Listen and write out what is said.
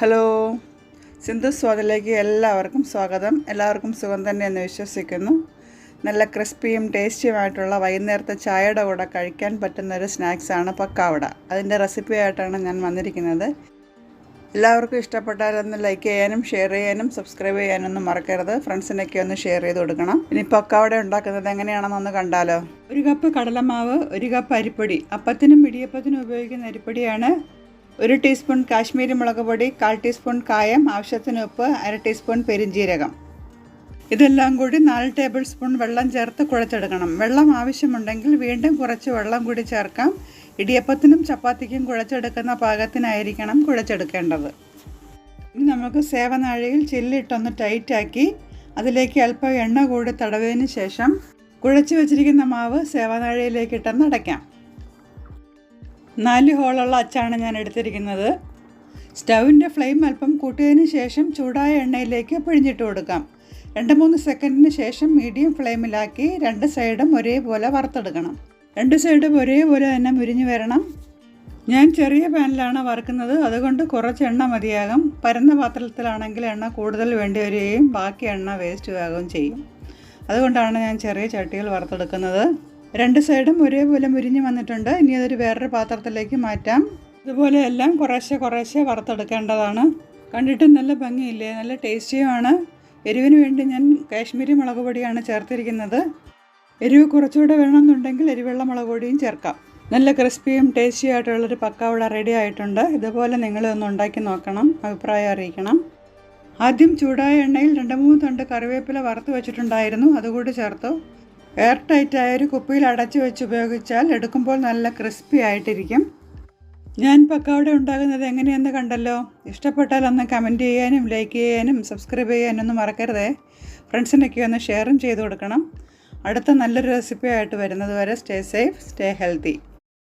Hello. Sindhu സ്വാദിലേക്ക് എല്ലാവർക്കും സ്വാഗതം. എല്ലാവർക്കും സുഖം തന്നെ എന്ന് വിശ്വസിക്കുന്നു. നല്ല ക്രിസ്പിയും ടേസ്റ്റിയുമായിട്ടുള്ള വൈകുന്നേരത്തെ ചായയുടെ കൂടെ കഴിക്കാൻ പറ്റുന്ന ഒരു സ്നാക്സാണ് പക്കാവട. അതിന്റെ റെസിപ്പി ആയിട്ടാണ് ഞാൻ വന്നിരിക്കുന്നത്. എല്ലാവർക്കും ഇഷ്ടപ്പെട്ടാലൊന്ന് ലൈക്ക് ചെയ്യാനും ഷെയർ ചെയ്യാനും സബ്സ്ക്രൈബ് ചെയ്യാനൊന്നും മറക്കരുത്. ഫ്രണ്ട്സിനൊക്കെ ഒന്ന് ഷെയർ ചെയ്ത് കൊടുക്കണം. ഇനി പക്കാവട ഉണ്ടാക്കുന്നത് എങ്ങനെയാണെന്നൊന്ന് കണ്ടാലോ. ഒരു കപ്പ് കടലമാവ് ഒരു കപ്പ് അരിപ്പൊടി. അപ്പത്തിനും ഇടിയപ്പത്തിനും ഉപയോഗിക്കുന്ന അരിപ്പൊടിയാണ് ഒരു ടീസ്പൂൺ കാശ്മീരി മുളക് പൊടി കാൽ ടീസ്പൂൺ കായം ആവശ്യത്തിന് ഉപ്പ് അര ടീസ്പൂൺ പെരിഞ്ജീരകം. ഇതെല്ലാം കൂടി നാല് ടേബിൾ സ്പൂൺ വെള്ളം ചേർത്ത് കുഴച്ചെടുക്കണം. വെള്ളം ആവശ്യമുണ്ടെങ്കിൽ വീണ്ടും കുറച്ച് വെള്ളം കൂടി ചേർക്കാം. ഇടിയപ്പത്തിനും ചപ്പാത്തിക്കും കുഴച്ചെടുക്കുന്ന പാകത്തിനായിരിക്കണം കുഴച്ചെടുക്കേണ്ടത്. ഇനി നമുക്ക് സേവനാഴിയിൽ ചില്ലിട്ടൊന്ന് ടൈറ്റാക്കി അതിലേക്ക് അല്പം എണ്ണ കൂടി തടവിയതിന് ശേഷം കുഴച്ച് വെച്ചിരിക്കുന്ന മാവ് സേവനാഴിയിലേക്ക് ഇട്ടെന്ന് അടയ്ക്കാം. നാല് ഹോളുള്ള അച്ചാണ് ഞാൻ എടുത്തിരിക്കുന്നത്. സ്റ്റൗവിന്റെ ഫ്ലെയിം അല്പം കൂട്ടിയതിന് ശേഷം ചൂടായ എണ്ണയിലേക്ക് പിഴിഞ്ഞിട്ട് കൊടുക്കാം. രണ്ട് മൂന്ന് സെക്കൻഡിന് ശേഷം മീഡിയം ഫ്ലെയിമിലാക്കി രണ്ട് സൈഡും ഒരേപോലെ വറുത്തെടുക്കണം. രണ്ട് സൈഡും ഒരേപോലെ തന്നെ മുരിഞ്ഞു വരണം. ഞാൻ ചെറിയ പാനിലാണ് വറുക്കുന്നത്. അതുകൊണ്ട് കുറച്ച് എണ്ണ മതിയാകും. പരന്ന പാത്രത്തിലാണെങ്കിൽ എണ്ണ കൂടുതൽ വേണ്ടി വരികയും ബാക്കി എണ്ണ വേസ്റ്റ് ആകുകയും ചെയ്യും. അതുകൊണ്ടാണ് ഞാൻ ചെറിയ ചട്ടികൾ വറുത്തെടുക്കുന്നത്. രണ്ട് സൈഡും ഒരേപോലെ മുരിഞ്ഞ് വന്നിട്ടുണ്ട്. ഇനി അതൊരു വേറൊരു പാത്രത്തിലേക്ക് മാറ്റാം. ഇതുപോലെ എല്ലാം കുറേശ്ശെ കുറേശ്ശെ വറുത്തെടുക്കേണ്ടതാണ്. കണ്ടിട്ട് നല്ല ഭംഗിയില്ലേ? നല്ല ടേസ്റ്റിയുമാണ്. എരിവിന് വേണ്ടി ഞാൻ കാശ്മീരി മുളക് പൊടിയാണ് ചേർത്തിരിക്കുന്നത്. എരിവ് കുറച്ചുകൂടെ വേണമെന്നുണ്ടെങ്കിൽ എരിവെള്ള മുളക് പൊടിയും ചേർക്കാം. നല്ല ക്രിസ്പിയും ടേസ്റ്റി ആയിട്ടുള്ളൊരു പക്കാവട റെഡി ആയിട്ടുണ്ട്. ഇതുപോലെ നിങ്ങളൊന്ന് ഉണ്ടാക്കി നോക്കണം. അഭിപ്രായം അറിയിക്കണം. ആദ്യം ചൂടായ എണ്ണയിൽ രണ്ട് മൂന്ന് തണ്ട് കറിവേപ്പില വറുത്ത് വെച്ചിട്ടുണ്ടായിരുന്നു. അതുകൂടി ചേർത്തു. എയർ ടൈറ്റ് ആയ ഒരു കുപ്പിയിൽ അടച്ചു വെച്ച് ഉപയോഗിച്ചാൽ എടുക്കുമ്പോൾ നല്ല ക്രിസ്പി ആയിട്ടിരിക്കും. ഞാൻ പക്കാവിടെ ഉണ്ടാകുന്നത് എങ്ങനെയെന്ന് കണ്ടല്ലോ? ഇഷ്ടപ്പെട്ടാൽ ഒന്ന് കമന്റ് ചെയ്യാനും ലൈക്ക് ചെയ്യാനും സബ്സ്ക്രൈബ് ചെയ്യാനും ഒന്നും മറക്കരുതേ ഫ്രണ്ട്സിനൊക്കെ ഒന്ന് ഷെയറും ചെയ്ത് കൊടുക്കണം. അടുത്ത നല്ലൊരു റെസിപ്പി ആയിട്ട് വരുന്നത് വരെ സ്റ്റേ സേഫ് സ്റ്റേ ഹെൽത്തി